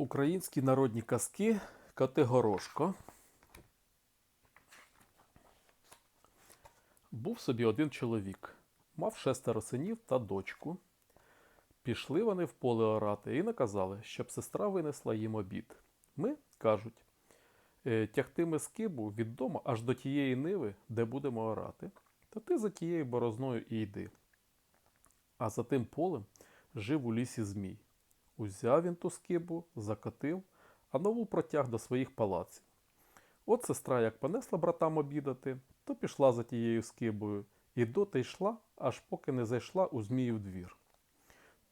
Українські народні казки Категорошко. Був собі один чоловік, мав шестеро синів та дочку. Пішли вони в поле орати і наказали, щоб сестра винесла їм обід. Ми, кажуть, «е, тягтиме скибу від дому аж до тієї ниви, де будемо орати, та ти за тією борозною і йди. А за тим полем жив у лісі змій. Узяв він ту скибу, закотив, а нову протяг до своїх палаців. От сестра як понесла братам обідати, то пішла за тією скибою, і доти йшла, аж поки не зайшла у Зміїв двір.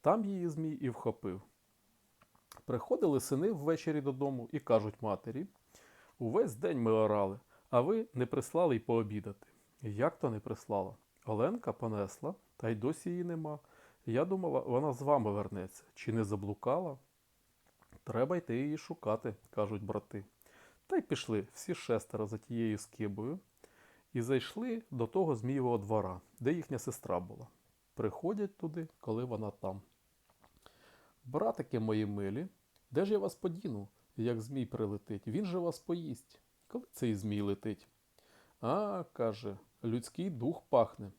Там її Змій і вхопив. Приходили сини ввечері додому і кажуть матері: Увесь день ми орали, а ви не прислали й пообідати. Як то не прислала? Оленка понесла, та й досі її нема. Я думала, вона з вами вернеться. Чи не заблукала? Треба йти її шукати, кажуть брати. Та й пішли всі шестеро за тією скибою і зайшли до того Змієвого двора, де їхня сестра була. Приходять туди, коли вона там. Братики мої милі, де ж я вас подіну, як змій прилетить? Він же вас поїсть. Коли цей змій летить? А, каже, людський дух пахне.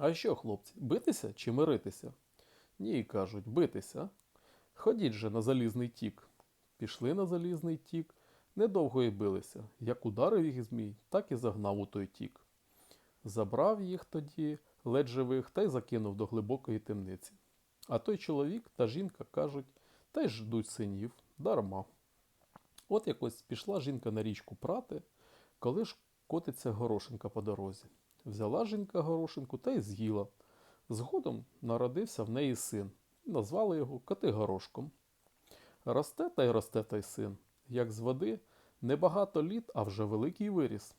А що, хлопці, битися чи миритися? Ні, кажуть, битися. Ходіть же на залізний тік. Пішли на залізний тік, недовго й билися. Як ударив їх змій, так і загнав у той тік. Забрав їх тоді, ледь живих, та й закинув до глибокої темниці. А той чоловік та жінка кажуть, та й ждуть синів, дарма. От якось пішла жінка на річку прати, коли ж котиться горошинка по дорозі. Взяла жінка горошинку та й з'їла. Згодом народився в неї син. Назвали його Катигорошком. Росте та й росте той син. Як з води, небагато літ, а вже великий виріс.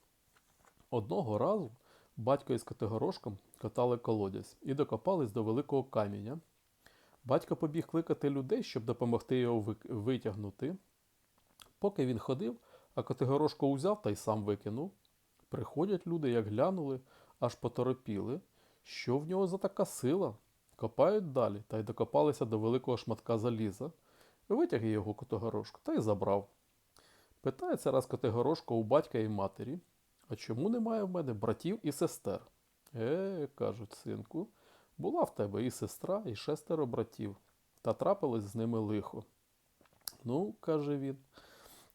Одного разу батько із Катигорошком катали колодязь і докопались до великого каміння. Батько побіг кликати людей, щоб допомогти його витягнути. Поки він ходив, а Катигорошко узяв та й сам викинув. Приходять люди, як глянули, аж поторопіли, що в нього за така сила. Копають далі та й докопалися до великого шматка заліза. Витяг його Котигорошко та й забрав. Питається раз Котигорошко у батька і матері, а чому немає в мене братів і сестер? Е, кажуть, синку, була в тебе і сестра, і шестеро братів, та трапилось з ними лихо. Ну, каже він,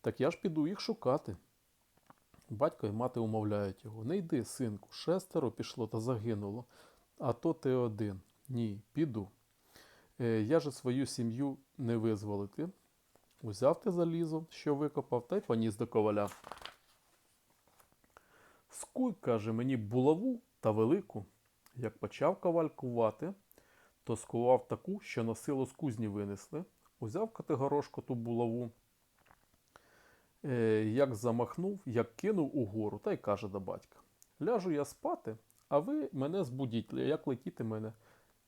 так я ж піду їх шукати. Батько і мати умовляють його: не йди, синку, шестеро пішло та загинуло, а то ти один. Ні, піду. Е, я же свою сім'ю не визволити. Узяв ти залізо, що викопав, та й поніс до коваля. Скуй, каже, мені булаву та велику. Як почав коваль кувати, то скував таку, що на силу з кузні винесли. Узяв Катигорошко ту булаву, як замахнув, як кинув угору, та й каже до батька: Ляжу я спати, а ви мене збудіть, як летіти мене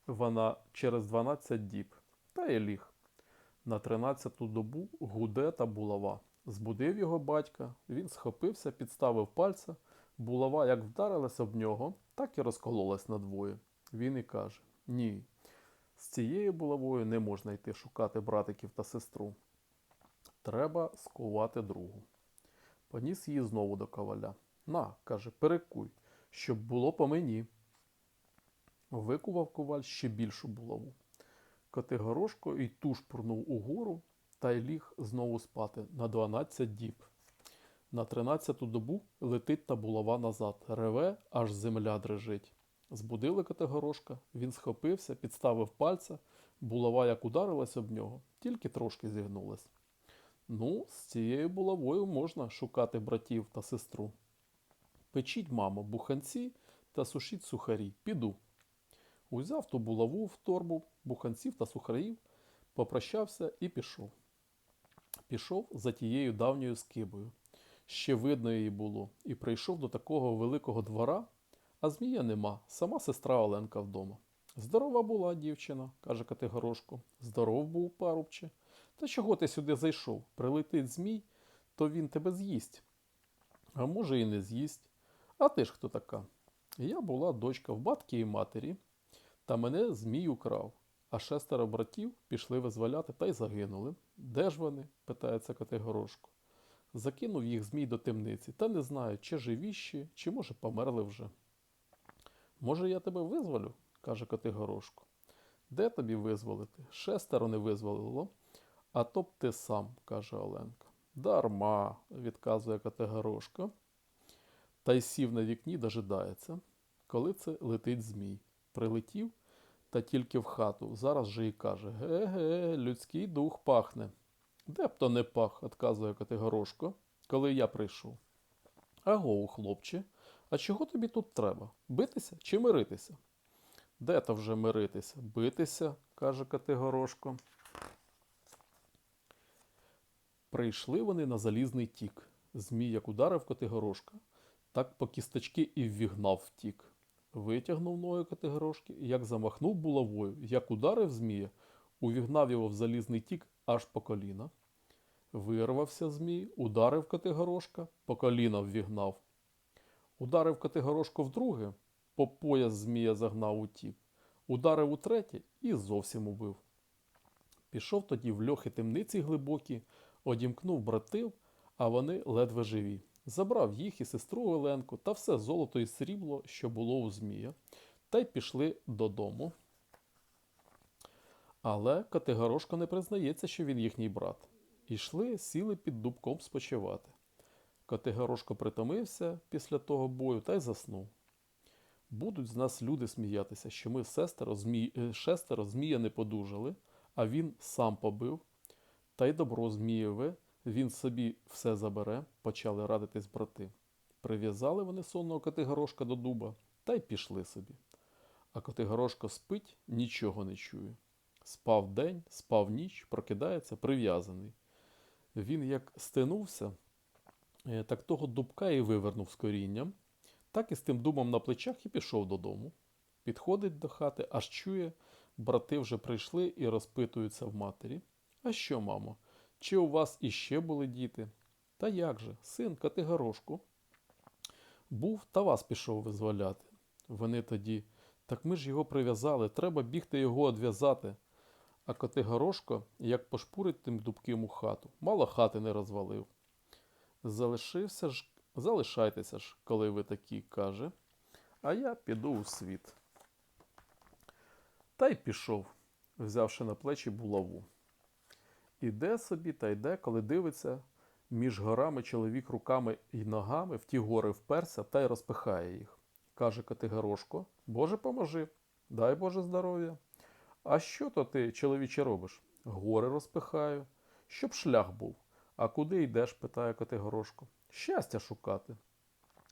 вона через 12 діб. Та й ліг. На 13-ту добу гуде та булава. Збудив його батька, він схопився, підставив пальця. Булава як вдарилась об нього, так і розкололась надвоє. Він і каже: Ні, з цією булавою не можна йти шукати братиків та сестру. Треба скувати другу. Поніс її знову до коваля. На, каже, перекуй, щоб було по мені. Викував коваль ще більшу булаву. Катигорошко і туш пурнув угору та й ліг знову спати на 12 діб. На 13-ту добу летить та булава назад, реве, аж земля дрижить. Збудили Катигорошка, він схопився, підставив пальця, булава як ударилась об нього, тільки трошки зігнулась. Ну, з цією булавою можна шукати братів та сестру. Печіть, мамо, буханці та сушіть сухарі, піду. Узяв ту булаву в торбу буханців та сухарів, попрощався і пішов. Пішов за тією давньою скибою. Ще видно її було, і прийшов до такого великого двора, а змія нема, сама сестра Оленка вдома. Здорова була дівчина, каже Катигорошко. Здоров був, парубче. Та чого ти сюди зайшов? Прилетить змій, то він тебе з'їсть. А може, і не з'їсть. А ти ж хто така? Я була дочка в батьки і матері, та мене змій украв. а шестеро братів пішли визволяти та й загинули. Де ж вони? питається Категорошко. Закинув їх змій до темниці, та не знаю, чи живіші, чи може померли вже. Може, я тебе визволю? каже Категорошко. Де тобі визволити? Шестеро не визволило, а то б ти сам, каже Оленка. Дарма, відказує Категорошко, та й сів на вікні, дожидається, коли це летить змій. Прилетів та тільки в хату. Зараз же і каже: Ге-ге, людський дух пахне. Де б то не пах, отказує Категорошко, коли я прийшов. Агоу, хлопче, а чого тобі тут треба? Битися чи миритися? Де то вже миритися? Битися, каже Категорошко. Прийшли вони на залізний тік. Змій як ударив Категорошка, так по кісточки і ввігнав втік. Витягнув ноги Категорошки, і як замахнув булавою, як ударив змія, увігнав його в залізний тік аж по коліна. Вирвався змій, ударив Категорошка, по коліна ввігнав. Ударив Категорошко вдруге, по пояс змія загнав у тік. Ударив утретє і зовсім убив. Пішов тоді в льохи темниці глибокі, одімкнув братив, а вони ледве живі. Забрав їх і сестру Оленку та все золото і срібло, що було у Змія, та й пішли додому. Але Категорошко не признається, що він їхній брат. Ішли, сіли під дубком спочивати. Категорошко притомився після того бою та й заснув. Будуть з нас люди сміятися, що ми сестеро, змій... е, шестеро змія не подужали, а він сам побив. Та й добро змієве, він собі все забере, почали радитись брати. Прив'язали вони сонного Категорошка до дуба та й пішли собі. А Категорошко спить, нічого не чує. Спав день, спав ніч, прокидається прив'язаний. Він як стинувся, е, так того дубка і вивернув з корінням, так і з тим дубом на плечах і пішов додому. Підходить до хати, аж чує, брати вже прийшли і розпитуються в матері. А що, мамо, чи у вас іще були діти? Та як же, син Категорошку? Був та вас пішов визволяти. Вони тоді, так ми ж його прив'язали, треба бігти його одв'язати. А Категорошко, як пошпурить тим дубким у хату, мало хати не розвалив. Залишився ж, залишайтеся ж, коли ви такі, каже, а я піду у світ. Та й пішов, взявши на плечі булаву. Іде собі та йде, коли дивиться, між горами чоловік руками й ногами в ті гори вперся та й розпихає їх. Каже Категорошко, Боже поможи, дай Боже здоров'я. А що то ти, чоловіче, робиш? Гори розпихаю, щоб шлях був. А куди йдеш? питає Категорошко. Щастя шукати.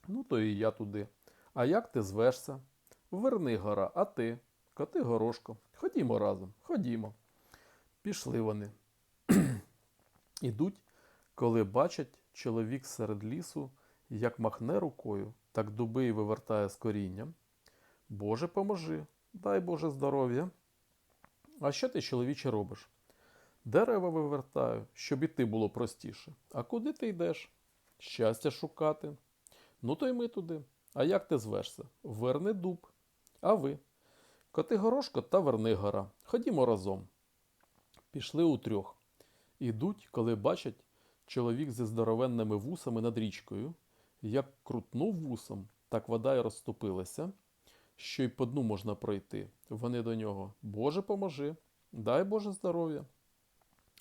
Ну, то і я туди. А як ти звешся? Верни гора, а ти? Категорошко. Ходімо разом, ходімо. Пішли вони. Ідуть, коли бачать чоловік серед лісу, як махне рукою, так дуби й вивертає з корінням. Боже, поможи, дай Боже здоров'я. А що ти, чоловіче, робиш? Дерева вивертаю, щоб іти було простіше. А куди ти йдеш? Щастя шукати. Ну, то й ми туди. А як ти звешся? Верни дуб. А ви? Котигорошко та Вернигора. Ходімо разом. Пішли утрьох. Ідуть, коли бачать чоловік зі здоровенними вусами над річкою. Як крутнув вусом, так вода й розступилася, що й по дну можна пройти. Вони до нього Боже поможи, дай Боже здоров'я.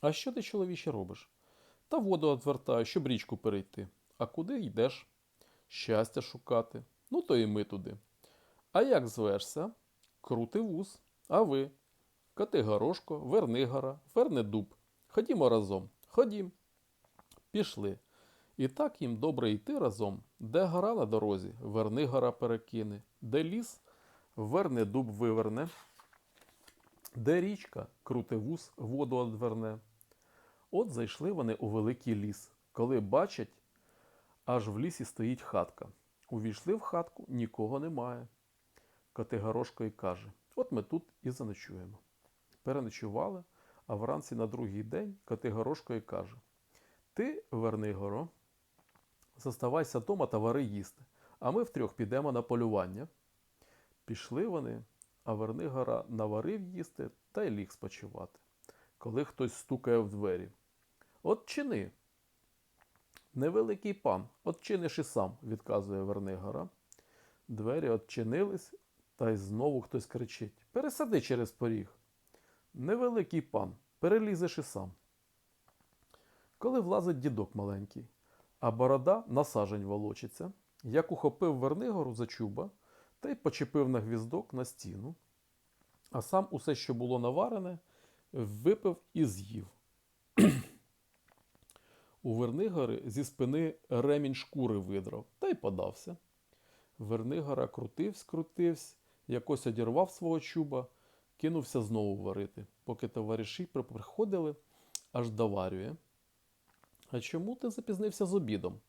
А що ти, чоловіче, робиш? Та воду одвертаю, щоб річку перейти. А куди йдеш? Щастя шукати. Ну, то і ми туди. А як звешся? Крути вус. А ви? Катигорошко, Вернигора, Вернедуб. Ходімо разом. Ходім. Пішли. І так їм добре йти разом. Де гора на дорозі, Вернигора перекине, де ліс, Вернедуб виверне, де річка, крути вус, воду одверне. От зайшли вони у великий ліс. Коли бачать, аж в лісі стоїть хатка. Увійшли в хатку, нікого немає. Категорошко й каже: От ми тут і заночуємо. Переночували, а вранці на другий день Категорошко й каже: Ти, Вернигоро, заставайся дома та вари їсти, а ми втрьох підемо на полювання. Пішли вони, а Вернигора наварив їсти та й ліг спочивати. Коли хтось стукає в двері. От чини. Невеликий пан, от чиниш і сам, відказує Вернигора. Двері отчинились, та й знову хтось кричить: Пересади через поріг. Невеликий пан, перелізеш і сам. Коли влазить дідок маленький, а борода на сажень волочиться, як ухопив Вернигору за чуба та й почепив на гвіздок на стіну, а сам усе, що було наварене, випив і з'їв. У Вернигори зі спини ремінь шкури видрав та й подався. Вернигора крутивсь, крутивсь, якось одірвав свого чуба, кинувся знову варити, поки товариші приходили, аж доварює. А чому ти запізнився з обідом?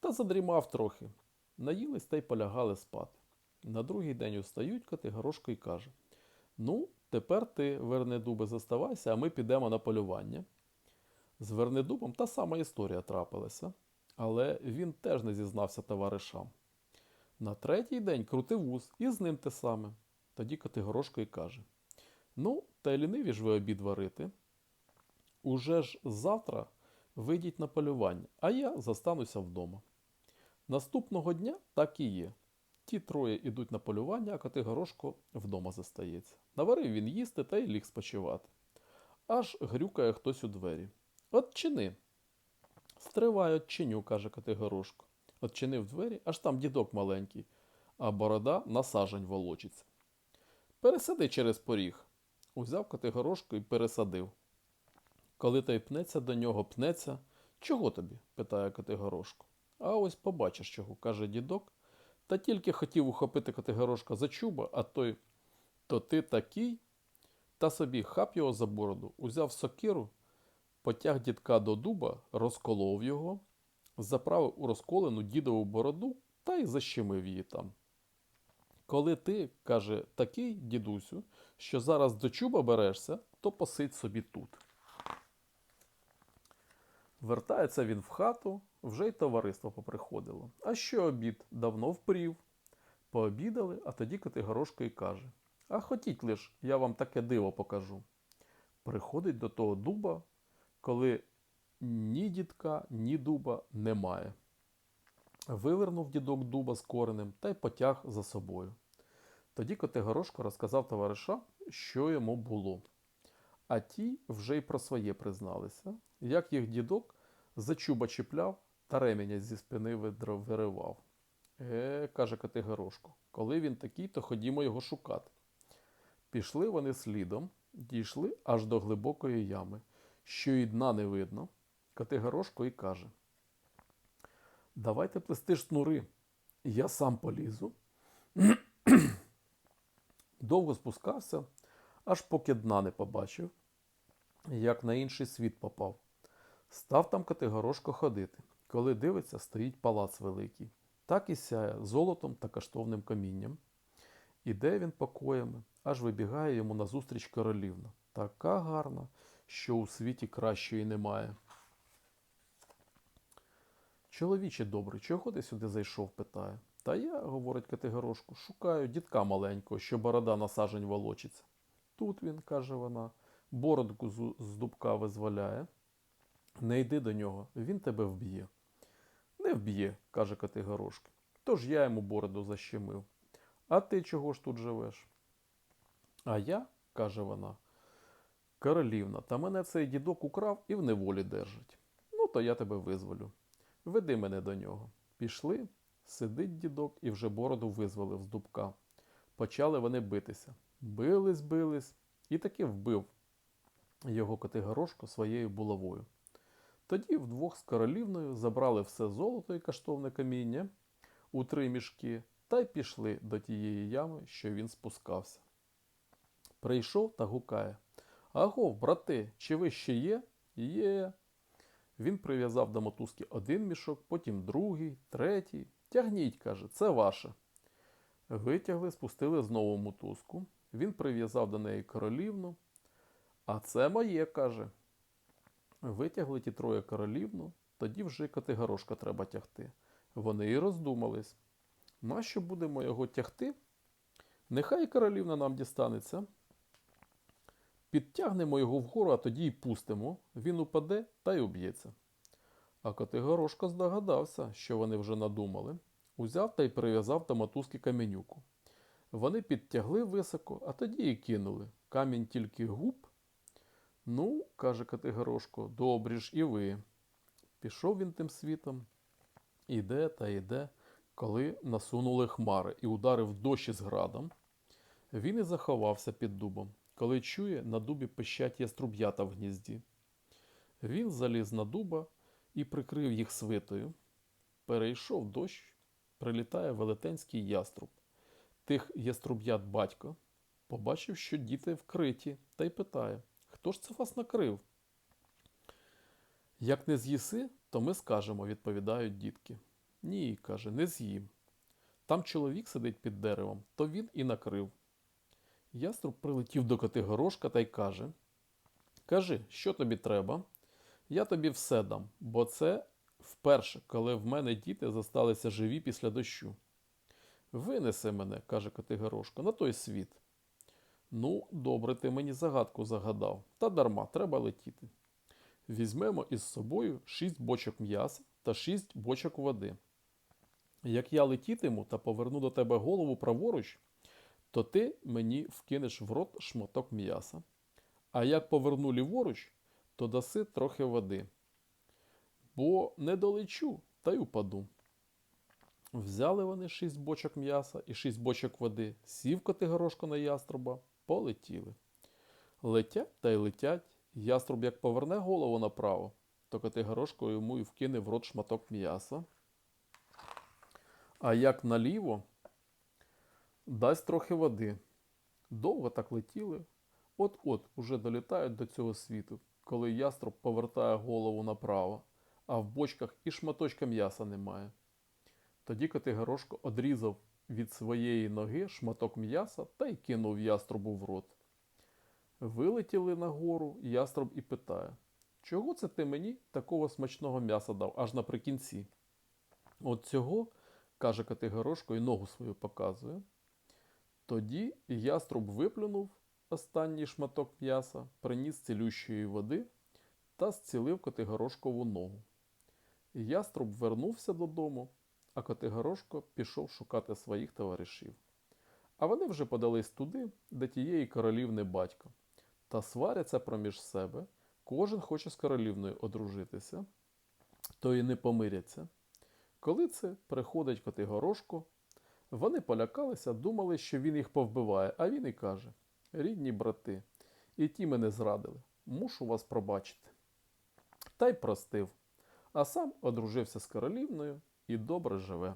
Та задрімав трохи. Наїлись та й полягали спати. На другий день устають Категорошко й каже: Ну, тепер ти, Вернедубе, заставайся, а ми підемо на полювання. З Вернедубом та сама історія трапилася, але він теж не зізнався товаришам. На третій день крутив вуз і з ним те саме. Тоді Категорошко й каже: Ну, та й ліниві ж ви обід варити. Уже ж завтра вийдіть на полювання, а я застануся вдома. Наступного дня так і є. Ті троє ідуть на полювання, а Категорошко вдома застається. Наварив він їсти та й ліг спочивати. Аж грюкає хтось у двері. От чини. Стривай, отчиню, каже Категорошко. Отчинив двері, аж там дідок маленький, а борода на сажень волочиться. Пересади через поріг. Узяв Категорошко і пересадив. Коли той пнеться до нього, пнеться. Чого тобі? питає Категорошко. А ось побачиш чого, каже дідок. Та тільки хотів ухопити Категорошка за чуба, а той то ти такий. Та собі хап його за бороду, узяв сокиру, потяг дідка до дуба, розколов його, заправив у розколену дідову бороду та й защемив її там. Коли ти, каже, такий, дідусю, що зараз до чуба берешся, то посидь собі тут. Вертається він в хату, вже й товариство поприходило. А що обід? Давно впрів. Пообідали, а тоді Категорошко й каже: А хотіть лиш, я вам таке диво покажу. Приходить до того дуба, коли ні дідка, ні дуба немає. Вивернув дідок дуба з коренем та й потяг за собою. Тоді Котигорошко розказав товаришам, що йому було. А ті вже й про своє призналися, як їх дідок за чуба чіпляв та ременя зі спини виривав. Е, каже Категорошко, коли він такий, то ходімо його шукати. Пішли вони слідом, дійшли аж до глибокої ями, що і дна не видно. Категорошко і каже: Давайте плести шнури, я сам полізу. Довго спускався, аж поки дна не побачив, як на інший світ попав. Став там Категорошко ходити. Коли дивиться, стоїть палац великий. Так і сяє золотом та каштовним камінням. Іде він покоями, аж вибігає йому назустріч королівна. Така гарна, що у світі кращої немає. Чоловіче добрий, чого ти сюди зайшов? питає. Та я, говорить Категорошко, шукаю дітка маленького, що борода на сажень волочиться. Тут він, каже вона, бородку з, дубка визволяє. Не йди до нього, він тебе вб'є. Не вб'є, каже Категорошко. Тож я йому бороду защемив. А ти чого ж тут живеш? А я, каже вона, королівна, та мене цей дідок украв і в неволі держить. Ну, то я тебе визволю. Веди мене до нього. Пішли, сидить дідок і вже бороду визволив з дубка. Почали вони битися. Бились, бились, і таки вбив його Категорошко своєю булавою. Тоді вдвох з королівною забрали все золото і каштовне каміння у три мішки та й пішли до тієї ями, що він спускався. Прийшов та гукає Агов, брате, чи ви ще є? Є. Він прив'язав до мотузки один мішок, потім другий, третій. Тягніть, каже, це ваше. Витягли, спустили знову мотузку. Він прив'язав до неї королівну. А це моє, каже. Витягли ті троє королівну, тоді вже Категорошка треба тягти. Вони і роздумались. Нащо будемо його тягти? Нехай королівна нам дістанеться. Підтягнемо його вгору, а тоді й пустимо. Він упаде та й уб'ється. А Котигорошко здогадався, що вони вже надумали. Узяв та й прив'язав до мотузки каменюку. Вони підтягли високо, а тоді і кинули. Камінь тільки губ. Ну, каже Котигорошко, добрі ж і ви. Пішов він тим світом. Іде та йде, коли насунули хмари і ударив дощ із градом. Він і заховався під дубом, коли чує, на дубі пищать яструб'ята в гнізді. Він заліз на дуба і прикрив їх свитою. Перейшов дощ, прилітає велетенський яструб. Тих яструб'ят батько побачив, що діти вкриті, та й питає: Хто ж це вас накрив? Як не з'їси, то ми скажемо, відповідають дітки. Ні, каже, не з'їм. Там чоловік сидить під деревом, то він і накрив. Яструб прилетів до Котигорошка та й каже: Кажи, що тобі треба? Я тобі все дам, бо це вперше, коли в мене діти зосталися живі після дощу. Винеси мене, каже Котигорошко, на той світ. Ну, добре, ти мені загадку загадав, та дарма, треба летіти. Візьмемо із собою шість бочок м'яса та шість бочок води. Як я летітиму та поверну до тебе голову праворуч, то ти мені вкинеш в рот шматок м'яса. А як поверну ліворуч, то даси трохи води. Бо не долечу та й упаду. Взяли вони шість бочок м'яса і шість бочок води, сів Котигорошко на яструба, полетіли. Летять та й летять, яструб як поверне голову направо, то Котигорошко йому і вкине в рот шматок м'яса. А як наліво, дасть трохи води. Довго так летіли, от-от уже долітають до цього світу, коли яструб повертає голову направо, а в бочках і шматочка м'яса немає. Тоді Котигорошко одрізав від своєї ноги шматок м'яса та й кинув яструбу в рот. Вилетіли нагору, яструб і питає, чого це ти мені такого смачного м'яса дав аж наприкінці? От цього, каже Котигорошко, і ногу свою показує. Тоді яструб виплюнув останній шматок м'яса, приніс цілющої води та зцілив Котигорошкову ногу. Яструб вернувся додому, а Котигорошко пішов шукати своїх товаришів. А вони вже подались туди, де тієї королівни батько, та сваряться проміж себе. Кожен хоче з королівною одружитися, то й не помиряться. Коли це приходить Котигорошко, вони полякалися, думали, що він їх повбиває, а він і каже: Рідні брати, і ті мене зрадили, мушу вас пробачити. Та й простив, а сам одружився з королівною і добре живе.